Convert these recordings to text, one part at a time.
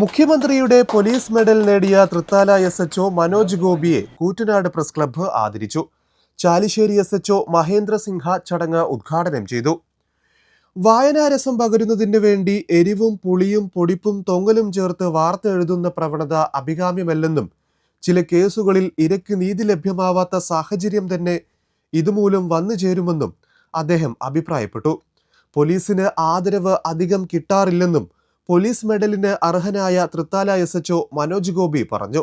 മുഖ്യമന്ത്രിയുടെ police medal നേടിയ Thrithala S H O Manoj ഗോപിയെ കൂറ്റനാട് പ്രസ് ക്ലബ്ബ് ആദരിച്ചു. ചാലിശ്ശേരി എസ് എച്ച്ഒ മഹേന്ദ്ര സിൻഹ ചടങ്ങ് ഉദ്ഘാടനം ചെയ്തു. വായനാരസം പകരുന്നതിന് വേണ്ടി എരിവും പുളിയും പൊടിപ്പും തൊങ്ങലും ചേർത്ത് വാർത്ത എഴുതുന്ന പ്രവണത അഭികാമ്യമല്ലെന്നും ചില കേസുകളിൽ ഇരയ്ക്ക് നീതി ലഭ്യമാവാത്ത സാഹചര്യം തന്നെ ഇതുമൂലം വന്നു ചേരുമെന്നും അദ്ദേഹം അഭിപ്രായപ്പെട്ടു. പോലീസിന് ആദരവ് അധികം കിട്ടാറില്ലെന്നും പോലീസ് മെഡലിന് അർഹനായ തൃത്താല എസ് എച്ച്ഒ മനോജ് ഗോപി പറഞ്ഞു.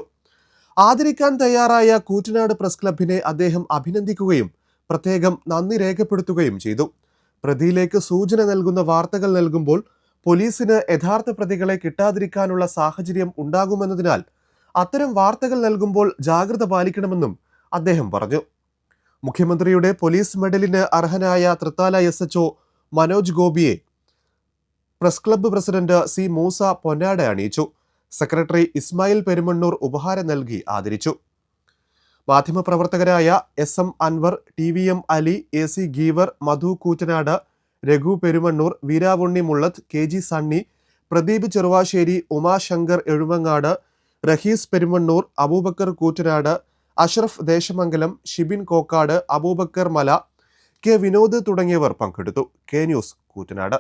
ആദരിക്കാൻ തയ്യാറായ കൂറ്റനാട് പ്രസ് ക്ലബിനെ അദ്ദേഹം അഭിനന്ദിക്കുകയും പ്രത്യേകം നന്ദി രേഖപ്പെടുത്തുകയും ചെയ്തു. പ്രതിയിലേക്ക് സൂചന നൽകുന്ന വാർത്തകൾ നൽകുമ്പോൾ പോലീസിന് യഥാർത്ഥ പ്രതികളെ കിട്ടാതിരിക്കാനുള്ള സാഹചര്യം ഉണ്ടാകുമെന്നതിനാൽ അത്തരം വാർത്തകൾ നൽകുമ്പോൾ ജാഗ്രത പാലിക്കണമെന്നും അദ്ദേഹം പറഞ്ഞു. മുഖ്യമന്ത്രിയുടെ പോലീസ് മെഡലിന് അർഹനായ തൃത്താല എസ് എച്ച്ഒ മനോജ് ഗോപിയെ press club president C Moosa പൊന്നാട അണിയിച്ചു. സെക്രട്ടറി ഇസ്മായിൽ പെരുമണ്ണൂർ ഉപഹാരം നൽകി ആദരിച്ചു. മാധ്യമപ്രവർത്തകരായ S M Anwar T V M Ali A C Geevar Madhu Koottanad Raghu Perumannur Veeravunni Mullath K G Sunny Pradeep Cheruvassery Umashankar Ezhumangad Rahees Perumannur Aboobacker Koottanad Ashraf Desamangalam Shibin Kokkad Aboobacker Mala K Vinod തുടങ്ങിയവർ പങ്കെടുത്തു. K news Koottanad.